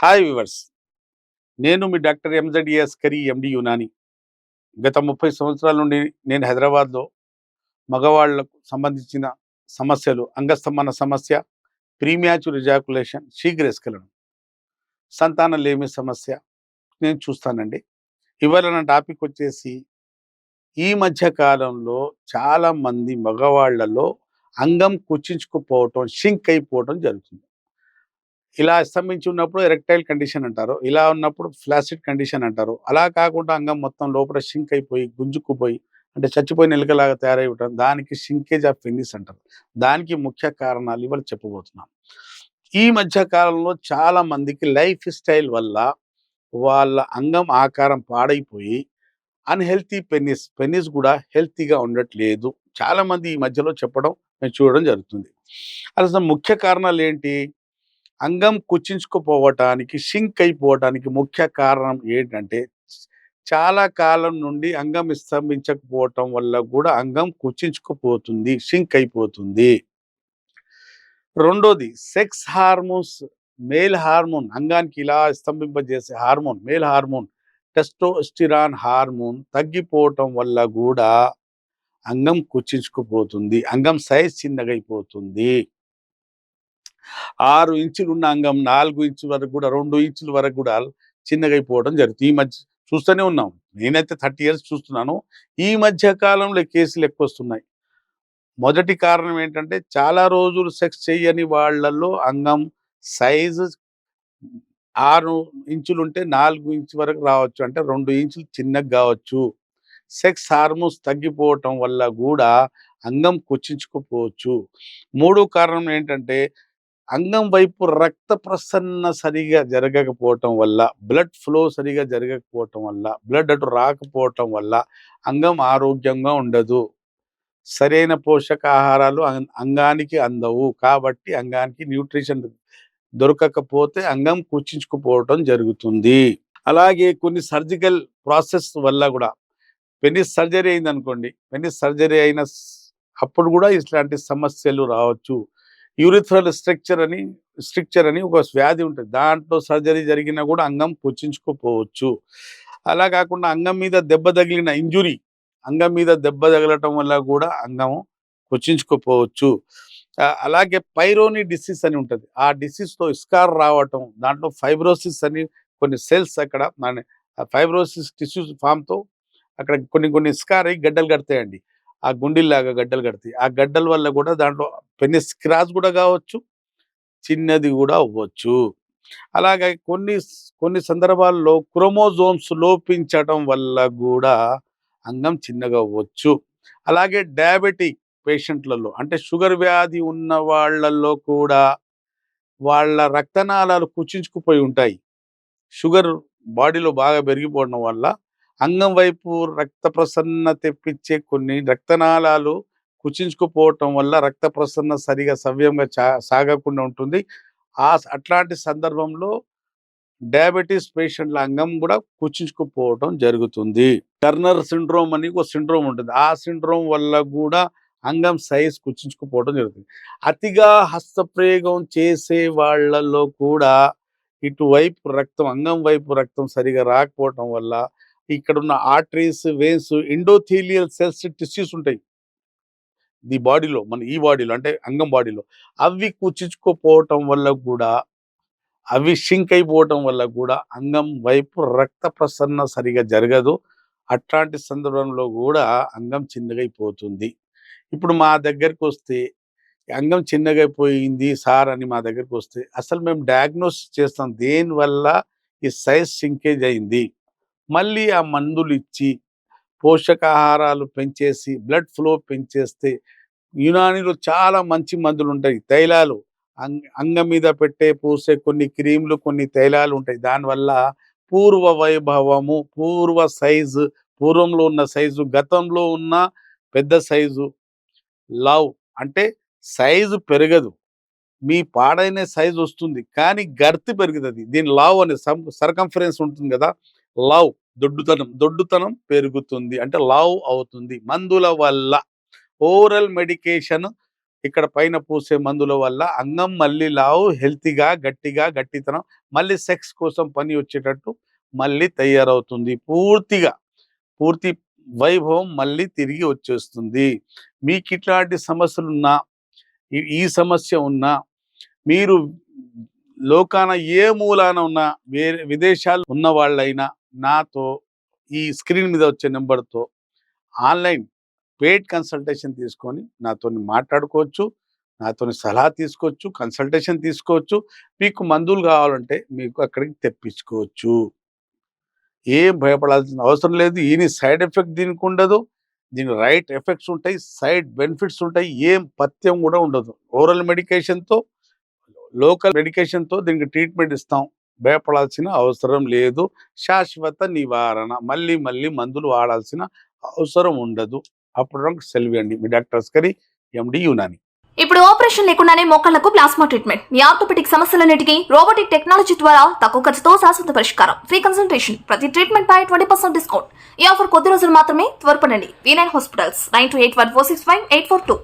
Hi viewers నేను మీ doctor ఎంజడిఎస్ కరీ ఎండి యునాని. గత ముప్పై సంవత్సరాల నుండి నేను హైదరాబాద్లో మగవాళ్ళకు సంబంధించిన సమస్యలు అంగస్తంభన సమస్య ప్రీమ్యాచుర్ రిజాకులేషన్ శీఘ్రస్కలనం సంతానం లేమి సమస్య నేను చూస్తానండి. ఇవాళ నా టాపిక్ వచ్చేసి ఈ మధ్య కాలంలో చాలామంది మగవాళ్ళలో అంగం కుచించుకుపోవటం షింక్ అయిపోవటం జరుగుతుంది. ఇలా స్తంభించి ఉన్నప్పుడు ఎరెక్టైల్ కండిషన్ అంటారు. ఇలా ఉన్నప్పుడు ఫ్లాసిడ్ కండిషన్ అంటారు. అలా కాకుండా అంగం మొత్తం లోపల షింక్ అయిపోయి గుంజుకుపోయి అంటే చచ్చిపోయిన ఎలుకలాగా తయారై దానికి షింకేజ్ ఆఫ్ ఫిన్నిస్ అంటారు. దానికి ముఖ్య కారణాలు ఇవాళ చెప్పబోతున్నాను ఈ మధ్య కాలంలో చాలా మందికి లైఫ్ స్టైల్ వల్ల వాళ్ళ అంగం ఆకారం పాడైపోయి అన్హెల్తీ పెన్నిస్ పెన్నిస్ కూడా హెల్తీగా ఉండట్లేదు. చాలా మంది ఈ మధ్యలో చెప్పడం నేను చూడడం జరుగుతుంది. అసలు ముఖ్య కారణాలు ఏంటి? అంగం కుచించుకుపోవటానికి షింక్ అయిపోవటానికి ముఖ్య కారణం ఏంటంటే చాలా కాలం నుండి అంగం స్తంభించకపోవటం వల్ల కూడా అంగం కుచించుకుపోతుంది షింక్ అయిపోతుంది. రెండోది సెక్స్ హార్మోన్స్ మేల్ హార్మోన్ అంగానికి ఇలా స్తంభింపజేసే hormone male hormone testosterone hormone తగ్గిపోవటం వల్ల కూడా అంగం కుచించుకుపోతుంది అంగం సైజ్ చిన్నగైపోతుంది. ఆరు ఇంచులు ఉన్న అంగం నాలుగు ఇంచుల వరకు కూడా రెండు ఇంచుల వరకు కూడా చిన్నగా అయిపోవడం జరుగుతుంది. ఈ మధ్య చూస్తూనే ఉన్నాం. నేనైతే థర్టీ ఇయర్స్ చూస్తున్నాను. ఈ మధ్య కాలంలో కేసులు ఎక్కువ వస్తున్నాయి. మొదటి కారణం ఏంటంటే చాలా రోజులు సెక్స్ చేయని వాళ్ళల్లో అంగం సైజు ఆరు ఇంచులు ఉంటే నాలుగు ఇంచు వరకు రావచ్చు. అంటే రెండు ఇంచులు చిన్నగా కావచ్చు. సెక్స్ హార్మోన్స్ తగ్గిపోవటం వల్ల కూడా అంగం కుచించుకుపోవచ్చు మూడో కారణం ఏంటంటే అంగం వైపు రక్త ప్రసరణ సరిగా జరగకపోవటం వల్ల బ్లడ్ ఫ్లో సరిగా జరగకపోవటం వల్ల బ్లడ్ అటు రాకపోవటం వల్ల అంగం ఆరోగ్యంగా ఉండదు. సరైన పోషకాహారాలు అంగానికి అందవు. కాబట్టి అంగానికి న్యూట్రిషన్ దొరకకపోతే అంగం కుచించుకుపోవటం జరుగుతుంది. అలాగే కొన్ని సర్జికల్ ప్రాసెస్ వల్ల కూడా పెనిస్ సర్జరీ అయింది అనుకోండి పెనిస్ సర్జరీ అయిన అప్పుడు కూడా ఇట్లాంటి సమస్యలు రావచ్చు. యూరిథ్రల్ స్ట్రక్చర్ అని స్ట్రక్చర్ అని ఒక వ్యాధి ఉంటుంది. దాంట్లో సర్జరీ జరిగినా కూడా అంగం పుచ్చించుకోపోవచ్చు అలా కాకుండా అంగం మీద దెబ్బ తగిలిన ఇంజురీ అంగం మీద దెబ్బ తగలటం వల్ల కూడా అంగం పుచ్చించుకోపోవచ్చు అలాగే పైరోని డిసీజ్ అని ఉంటుంది. ఆ డిసీజ్తో స్కార్ రావటం దాంట్లో ఫైబ్రోసిస్ అని కొన్ని సెల్స్ అక్కడ మన ఫైబ్రోసిస్ టిష్యూస్ ఫామ్తో అక్కడ కొన్ని కొన్ని స్కార్ అయ్యి గడ్డలు కడతాయండి. ఆ గుండెల్లాగా గడ్డలు కడతాయి. ఆ గడ్డల వల్ల కూడా దాంట్లో పెన్ని స్క్రాచ్ కూడా కావచ్చు చిన్నది కూడా అవ్వచ్చు. అలాగే కొన్ని కొన్ని సందర్భాల్లో క్రోమోజోమ్స్ లోపించడం వల్ల కూడా అంగం చిన్నగా అవ్వచ్చు. అలాగే డయాబెటిక్ పేషెంట్లలో అంటే షుగర్ వ్యాధి ఉన్న వాళ్ళల్లో కూడా వాళ్ళ రక్తనాళాలు కుచించుకుపోయి ఉంటాయి. షుగర్ బాడీలో బాగా పెరిగిపోవడం వల్ల అంగం వైపు రక్త ప్రసన్న తెప్పించే కొన్ని రక్తనాళాలు కుచించుకుపోవటం వల్ల రక్త ప్రసరణ సరిగా సవ్యంగా సాగకుండా ఉంటుంది. ఆ అట్లాంటి సందర్భంలో డయాబెటీస్ పేషెంట్ల అంగం కూడా కుచించుకుపోవటం జరుగుతుంది. టర్నర్ సిండ్రోమ్ అని ఒక సిండ్రోమ్ ఉంటుంది. ఆ సిండ్రోమ్ వల్ల కూడా అంగం సైజ్ కుచించుకుపోవడం జరుగుతుంది. అతిగా హస్తప్రయోగం చేసే వాళ్ళలో కూడా ఇటువైపు రక్తం అంగం వైపు రక్తం సరిగా రాకపోవటం వల్ల ఇక్కడ ఉన్న arteries veins endothelial cells tissues ఉంటాయి. ది బాడీలో మన ఈ బాడీలో అంటే అంగం బాడీలో అవి కుచించుకోపోవటం వల్ల కూడా అవి షింక్ అయిపోవటం వల్ల కూడా అంగం వైపు రక్త ప్రసరణ సరిగా జరగదు. అట్లాంటి సందర్భంలో కూడా అంగం చిన్నగైపోతుంది. ఇప్పుడు మా దగ్గరికి వస్తే అంగం చిన్నగైపోయింది సార్ అని మా దగ్గరికి వస్తే అసలు మేము డయాగ్నోస్ చేస్తాం. దేనివల్ల ఈ సైజ్ షింకేజ్ అయింది? మళ్ళీ ఆ మందులు ఇచ్చి పోషకాహారాలు పెంచేసి బ్లడ్ ఫ్లో పెంచేస్తే యునానిలో చాలా మంచి మందులు ఉంటాయి తైలాలు అంగ మీద పెట్టే పూసే కొన్ని క్రీములు కొన్ని తైలాలు ఉంటాయి. దానివల్ల పూర్వ వైభవము పూర్వ సైజు పూర్వంలో ఉన్న సైజు గతంలో ఉన్న పెద్ద సైజు లవ్ అంటే సైజు పెరగదు. మీ పాడైన సైజు వస్తుంది. కానీ గర్తి పెరుగుతుంది. దీని లావ్ అనే సర్కంఫరెన్స్ ఉంటుంది కదా? లవ్ దొడ్డుతనం దొడ్డుతనం పెరుగుతుంది. అంటే లవ్ అవుతుంది మందుల వల్ల. ఓరల్ మెడికేషన్ ఇక్కడ పైన పూసే మందుల వల్ల అంగం మళ్ళీ లావు హెల్తీగా గట్టిగా గట్టితనం మళ్ళీ సెక్స్ కోసం పని వచ్చేటట్టు మళ్ళీ తయారవుతుంది. పూర్తిగా పూర్తి వైభవం మళ్ళీ తిరిగి వచ్చేస్తుంది. మీకు ఇట్లాంటి సమస్యలు ఉన్నా ఈ- ఈ సమస్య ఉన్నా మీరు లోకాన ఏ మూలాన ఉన్నా వేరే విదేశాలు ఉన్న వాళ్ళైనా నాతో ఈ స్క్రీన్ మీద వచ్చే నెంబర్తో ఆన్లైన్ పెయిడ్ కన్సల్టేషన్ తీసుకొని నాతో మాట్లాడుకోవచ్చు నాతో సలహా తీసుకోవచ్చు కన్సల్టేషన్ తీసుకోవచ్చు మీకు మందులు కావాలంటే మీకు అక్కడికి తెప్పించుకోవచ్చు. ఏం భయపడాల్సిన అవసరం లేదు ఈయన సైడ్ ఎఫెక్ట్ దీనికి ఉండదు దీని రైట్ ఎఫెక్ట్స్ ఉంటాయి సైడ్ బెనిఫిట్స్ ఉంటాయి ఏం పథ్యం కూడా ఉండదు. ఓరల్ మెడికేషన్తో లోకల్ మెడికేషన్తో దీనికి ట్రీట్మెంట్ ఇస్తాం. భయపడాల్సిన అవసరం లేదు. శాశ్వత నివారణ. మళ్ళీ మళ్ళీ మందులు వాడాల్సిన అవసరం ఉండదు. అప్పుడు సెలవండి మీ డాక్టర్ అస్కరి ఎండి యునాని. ఇప్పుడు ఆపరేషన్ లేకుండానే మోకాళ్ళకు ప్లాస్మా ట్రీట్మెంట్. మీ ఆర్థోపెటిక్ సమస్యలన్నిటికీ రోబోటిక్ టెక్నాలజీ ద్వారా తక్కువ ఖర్చుతో శాశ్వత పరిష్కారం. Free consultation. ప్రతి ట్రీట్మెంట్ పై ట్వంటీ పర్సెంట్ డిస్కౌంట్. ఈ ఆఫర్ కొద్ది రోజులు మాత్రమే త్వరపడండి. V nine hospitals. Nine two eight one four six five eight four two.